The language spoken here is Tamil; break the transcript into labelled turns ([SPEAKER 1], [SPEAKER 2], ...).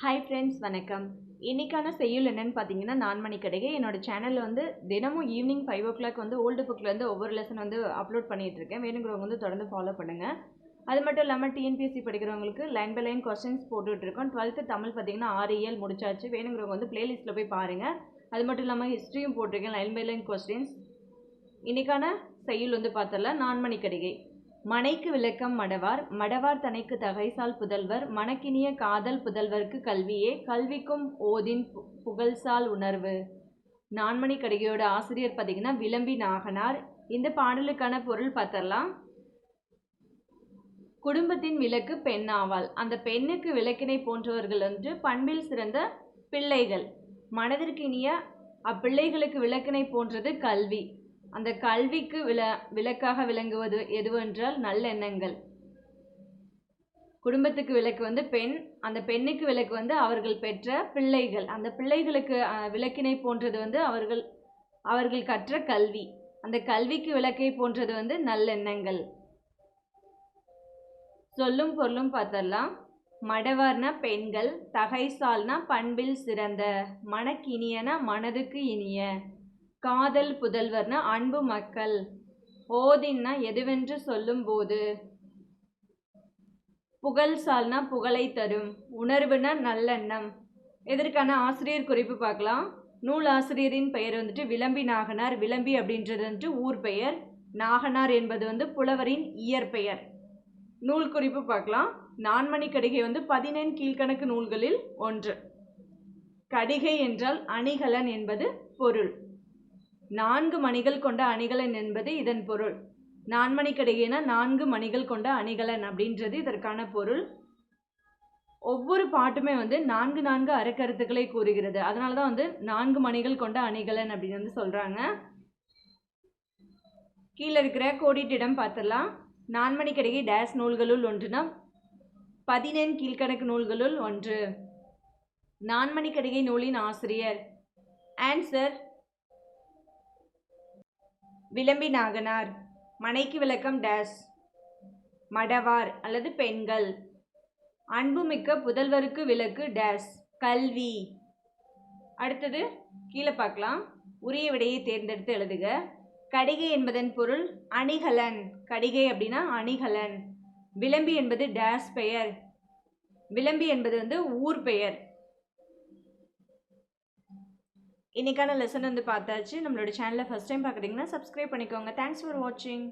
[SPEAKER 1] ஹாய் ஃப்ரெண்ட்ஸ் வணக்கம். இன்னைக்கான செய்யுள் என்னென்னு பார்த்தீங்கன்னா நான்மணி கடிகை. என்னோட சேனலில் வந்து தினமும் ஈவினிங் ஃபைவ் ஓ கிளாக் வந்து ஓல்டு புக்லேருந்து ஒவ்வொரு லெசன் வந்து அப்லோட் பண்ணிகிட்ருக்கேன் இருக்கேன். வேணுங்கிறவங்க வந்து தொடர்ந்து ஃபாலோ பண்ணுங்கள் அது மட்டும் இல்லாமல் டிஎன்பிஎஸ்சி படிக்கிறவங்களுக்கு லைன் பை லைன் கொஸ்டின்ஸ் போட்டுட்ருக்கோம் டுவெல்த்து தமிழ் பார்த்தீங்கன்னா ஆறு இயல் முடிச்சாச்சு. வேணுங்கிறவங்க வந்து ப்ளேலிஸ்ட்டில் போய் பாருங்கள் அது மட்டும் இல்லாமல் ஹிஸ்ட்ரியும் போட்டிருக்கேன் லைன் பை லைன் கொஸ்டின்ஸ் இன்றைக்கான செய்யுள் வந்து பார்த்தரலாம் நான்மணி கடிகை. மனைக்கு விளக்கம் மடவார். மடவார் தனைக்கு தகைசால் புதல்வர். மணக்கினிய காதல் புதல்வர்க்கு கல்வியே. கல்விக்கும் ஓதின் பு- புகழ்சால் உணர்வு. நான்மணி கடிகையோட ஆசிரியர் பார்த்தீங்கன்னா விளம்பி நாகனார். இந்த பாடலுக்கான பொருள் பார்த்தரலாம் குடும்பத்தின் விளக்கு பெண் ஆவாள். அந்த பெண்ணுக்கு விளக்கினை போன்றவர்கள் என்று பண்பில் சிறந்த பிள்ளைகள். மனதிற்கு இனிய அப்பிள்ளைகளுக்கு விளக்கினை போன்றது கல்வி. அந்த கல்விக்கு விள விளக்காக விளங்குவது எதுவென்றால் நல்லெண்ணங்கள் குடும்பத்துக்கு விளக்கு வந்து பெண் அந்த பெண்ணுக்கு விளக்கு வந்து அவர்கள் பெற்ற பிள்ளைகள். அந்த பிள்ளைகளுக்கு விளக்கினை போன்றது வந்து அவர்கள் அவர்கள் கற்ற கல்வி. அந்த கல்விக்கு விளக்கை போன்றது வந்து நல்லெண்ணங்கள் சொல்லும் பொருளும் பார்த்தரலாம் மடவார்னா பெண்கள் தகைசால்னா பண்பில் சிறந்த மனக்கினியனா மனதுக்கு இனிய. காதல் புதல்வர்னா அன்பு மக்கள். ஓதின்னா எதுவென்று சொல்லும் போது புகழ் புகழ்சால்னா புகழை தரும் உணர்வுனா நல்லெண்ணம். இதற்கான ஆசிரியர் குறிப்பு பார்க்கலாம். நூல் ஆசிரியரின் பெயர் வந்துட்டு விளம்பி நாகனார் விளம்பி அப்படின்றது வந்துட்டு ஊர் பெயர். நாகனார் என்பது வந்து புலவரின் இயற்பெயர் நூல் குறிப்பு பார்க்கலாம். நான்மணி கடிகை வந்து பதினேழு கீழ்க்கணக்கு நூல்களில் ஒன்று. கடிகை என்றால் அணிகலன் என்பது பொருள். நான்கு மணிகள் கொண்ட அணிகலன் என்பது இதன் பொருள். நான்மணி நான்கு மணிகள் கொண்ட அணிகலன் அப்படின்றது இதற்கான பொருள். ஒவ்வொரு பாட்டுமே வந்து நான்கு நான்கு அறக்கருத்துக்களை கூறுகிறது. அதனால தான் வந்து நான்கு மணிகள் கொண்ட அணிகலன் அப்படின்னு வந்து சொல்கிறாங்க கீழே இருக்கிற கோடிட்டிடம் பார்த்துடலாம். நான்மணி டேஸ் நூல்களுள் ஒன்றுனா பதினெண் கீழ்கணக்கு நூல்களுள் ஒன்று. நான்மணி நூலின் ஆசிரியர். ஆன்சர் விளம்பி நாகனார் மனைக்கு விளக்கம் டேஸ் மடவார் அல்லது பெண்கள் அன்புமிக்க புதல்வருக்கு விளக்கு டேஸ் கல்வி அடுத்தது கீழே பார்க்கலாம். உரிய விடையை தேர்ந்தெடுத்து எழுதுக. கடிகை என்பதன் பொருள் அணிகலன். கடிகை அப்படின்னா அணிகலன். விளம்பி என்பது டேஸ் பெயர். விளம்பி என்பது வந்து ஊர் பெயர். இன்னைக்கான லெசன் வந்து பார்த்தாச்சு. நம்மளோட சேனலை ஃபஸ்ட் டைம் பார்க்குறீங்கன்னா சப்ஸ்கிரைப் பண்ணிக்கோங்க. தேங்க்ஸ் ஃபார் வாட்சிங்